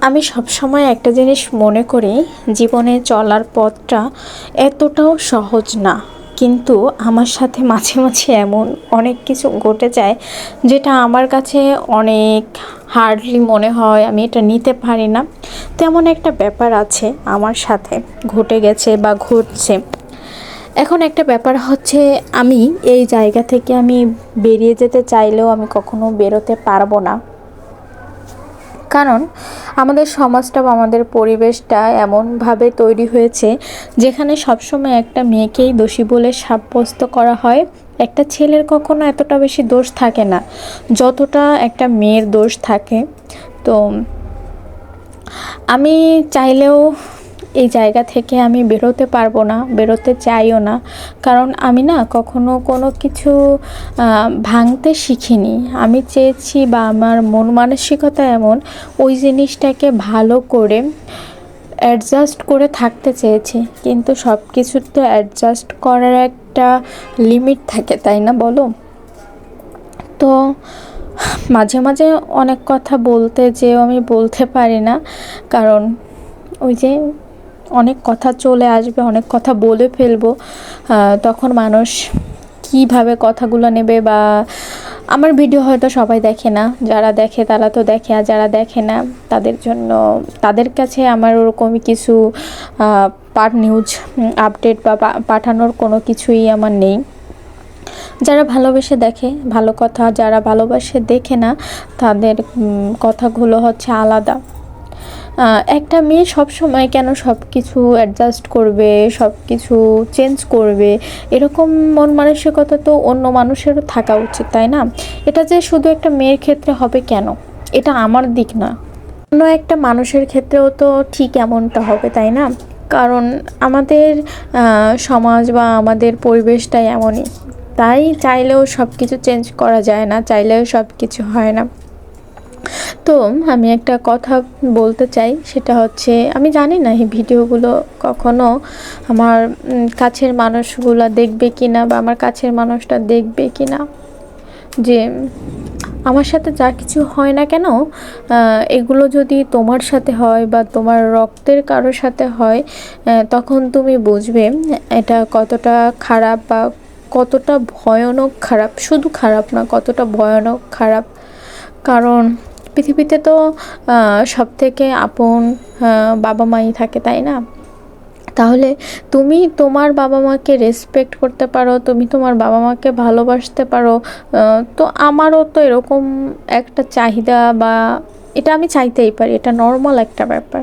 আমি সবসময় একটা জিনিস মনে করি, জীবনে চলার পথটা এতটাও সহজ না। কিন্তু আমার সাথে মাঝে মাঝে এমন অনেক কিছু ঘটে যায়, যেটা আমার কাছে অনেক হার্ডলি মনে হয়, আমি এটা নিতে পারি না। তেমন একটা ব্যাপার আছে আমার সাথে, ঘটে গেছে বা ঘটছে। এখন একটা ব্যাপার হচ্ছে, আমি এই জায়গা থেকে আমি বেরিয়ে যেতে চাইলেও আমি কখনো বেরোতে পারব না। কারণ আমাদের সমাজটা বা আমাদের পরিবেশটা এমনভাবে তৈরি হয়েছে যেখানে সবসময় একটা মেয়েকেই দোষী বলে সাব্যস্ত করা হয়। একটা ছেলের কখনো এতটা বেশি দোষ থাকে না। যতটা একটা মেয়ের দোষ থাকে। তো আমি চাইলেও এই জায়গা থেকে আমি বেরোতে পারব না, বেরোতে চাইও না। কারণ আমি না কখনো কোনো কিছু ভাঙতে শিখিনি। আমি চেয়েছি বা আমার মন মানসিকতা এমন, ওই জিনিসটাকে ভালো করে অ্যাডজাস্ট করে থাকতে চেয়েছি। কিন্তু সব কিছুর তো অ্যাডজাস্ট করার একটা লিমিট থাকে, তাই না বলো? তো মাঝে মাঝে অনেক কথা বলতে যেও আমি বলতে পারি না। কারণ ওই যে অনেক কথা চলে আসবে, অনেক কথা বলে ফেলব। তখন মানুষ কীভাবে কথাগুলো নেবে বা আমার ভিডিও হয়তো সবাই দেখে না। যারা দেখে তারা তো দেখে, আর যারা দেখে না, তাদের জন্য, তাদের কাছে আমার ওরকমই কিছু পার নিউজ আপডেট বা পাঠানোর কোনো কিছুই আমার নেই। যারা ভালোবেসে দেখে, ভালো কথা, যারা ভালোবাসে দেখে না, তাদের কথাগুলো হচ্ছে আলাদা। একটা মেয়ে সব সময় কেন সব কিছু অ্যাডজাস্ট করবে সব কিছু চেঞ্জ করবে? এরকম মন মানসিকতা তো অন্য মানুষেরও থাকা উচিত, তাই না? এটা যে শুধু একটা মেয়ের ক্ষেত্রে হবে কেন? এটা আমার দিক না। অন্য একটা মানুষের ক্ষেত্রেও তো ঠিক এমনটা হবে, তাই না? কারণ আমাদের সমাজ বা আমাদের পরিবেশটাই এমনই। তাই চাইলেও সব কিছু চেঞ্জ করা যায় না, চাইলেও সব কিছু হয় না। তো আমি একটা কথা বলতে চাই, সেটা হচ্ছে, আমি জানি না এই ভিডিওগুলো কখনো আমার কাছের মানুষগুলো দেখবে কি না বা আমার কাছের মানুষটা দেখবে কি না যে আমার সাথে যা কিছু হয় না কেন এগুলো যদি তোমার সাথে হয় বা তোমার রক্তের কারোর সাথে হয় তখন তুমি বুঝবে এটা কতটা খারাপ বা কতটা ভয়ানক খারাপ। শুধু খারাপ না, কতটা ভয়ানক খারাপ। কারণ পৃথিবীতে তো সব থেকে আপন বাবা মাই থাকে, তাই না? তাহলে তুমি তোমার বাবা মাকে রেসপেক্ট করতে পারো, তুমি তোমার বাবা মাকে ভালোবাসতে পারো তো আমারও তো এরকম একটা চাহিদা বা এটা আমি চাইতেই পারি, এটা নর্মাল একটা ব্যাপার।